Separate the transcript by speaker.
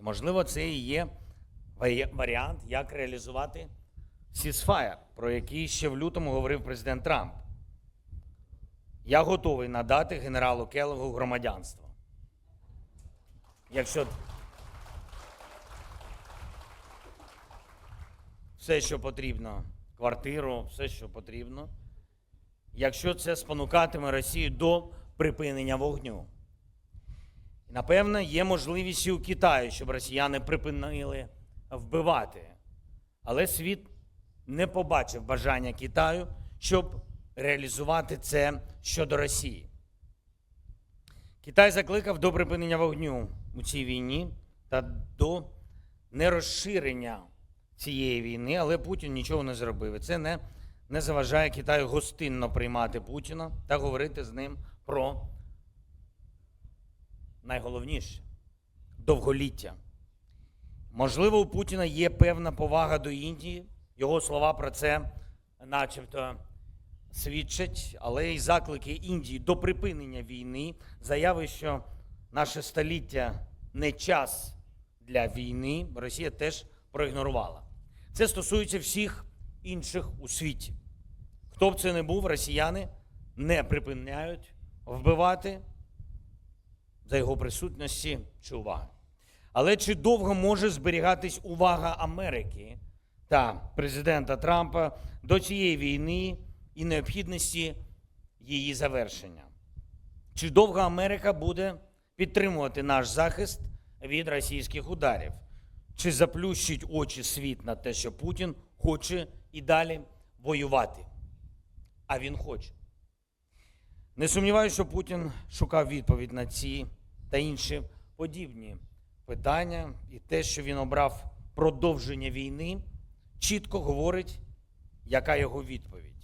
Speaker 1: І, можливо, це і є варіант, як реалізувати сісфаєр, про який ще в лютому говорив президент Трамп. Я готовий надати генералу Келлогу громадянство. Якщо все, що потрібно, квартиру, все, що потрібно, якщо це спонукатиме Росію до припинення вогню. І, напевно, є можливість і у Китаю, щоб росіяни припинили вбивати. Але світ не побачив бажання Китаю, щоб реалізувати це щодо Росії. Китай закликав до припинення вогню у цій війні та до нерозширення цієї війни, але Путін нічого не зробив. Це не, не заважає Китаю гостинно приймати Путіна та говорити з ним про найголовніше довголіття. Можливо, у Путіна є певна повага до Індії. Його слова про це, начебто, свідчать, але й заклики Індії до припинення війни, заяви, що наше століття не час для війни, Росія теж проігнорувала. Це стосується всіх інших у світі. Хто б це не був, росіяни не припиняють вбивати за його присутності чи уваги. Але чи довго може зберігатись увага Америки та президента Трампа до цієї війни і необхідності її завершення? Чи довго Америка буде підтримувати наш захист від російських ударів? Чи заплющить очі світ на те, що Путін хоче і далі воювати? А він хоче. Не сумніваюся, що Путін шукав відповідь на ці та інші подібні питання, і те, що він обрав продовження війни, чітко говорить, яка його відповідь.